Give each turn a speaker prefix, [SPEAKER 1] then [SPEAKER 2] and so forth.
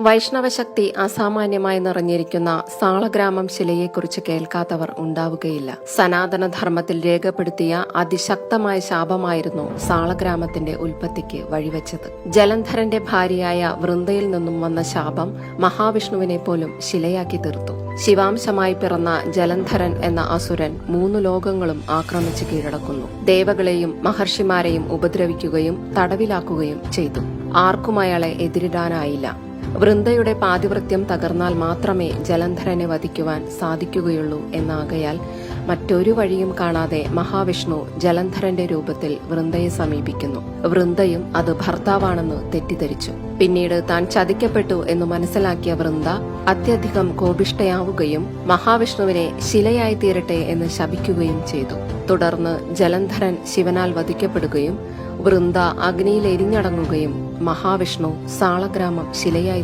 [SPEAKER 1] വൈഷ്ണവശക്തി അസാമാന്യമായി നിറഞ്ഞിരിക്കുന്ന സാളഗ്രാമം ശിലയെക്കുറിച്ച് കേൾക്കാത്തവർ ഉണ്ടാവുകയില്ല. സനാതനധർമ്മത്തിൽ രേഖപ്പെടുത്തിയ അതിശക്തമായ ശാപമായിരുന്നു സാളഗ്രാമത്തിന്റെ ഉൽപ്പത്തിക്ക് വഴിവെച്ചത്. ജലന്ധരന്റെ ഭാര്യയായ വൃന്ദയിൽ നിന്നും വന്ന ശാപം മഹാവിഷ്ണുവിനെ പോലും ശിലയാക്കി തീർത്തു. ശിവാംശമായി പിറന്ന ജലന്ധരൻ എന്ന അസുരൻ മൂന്നു ലോകങ്ങളും ആക്രമിച്ച് കീഴടക്കുന്നു. ദേവകളെയും മഹർഷിമാരെയും ഉപദ്രവിക്കുകയും തടവിലാക്കുകയും ചെയ്തു. ആർക്കും അയാളെ എതിരിടാനായില്ല. വൃന്ദയുടെ പാതിവൃത്യം തകർന്നാൽ മാത്രമേ ജലന്ധരനെ വധിക്കുവാൻ സാധിക്കുകയുള്ളൂ എന്നാകയാൽ മറ്റൊരു വഴിയും കാണാതെ മഹാവിഷ്ണു ജലന്ധരന്റെ രൂപത്തിൽ വൃന്ദയെ സമീപിക്കുന്നു. വൃന്ദയും അത് ഭർത്താവാണെന്ന് തെറ്റിദ്ധരിച്ചു. പിന്നീട് താൻ ചതിക്കപ്പെട്ടു എന്ന് മനസ്സിലാക്കിയ വൃന്ദ അത്യധികം കോപിഷ്ടയാവുകയും മഹാവിഷ്ണുവിനെ ശിലയായി തീരട്ടെ എന്ന് ശപിക്കുകയും ചെയ്തു. തുടർന്ന് ജലന്ധരൻ ശിവനാൽ വധിക്കപ്പെടുകയും വൃന്ദ അഗ്നിയിൽ എരിഞ്ഞടങ്ങുകയും മഹാവിഷ്ണു സാളഗ്രാമം ശിലയായി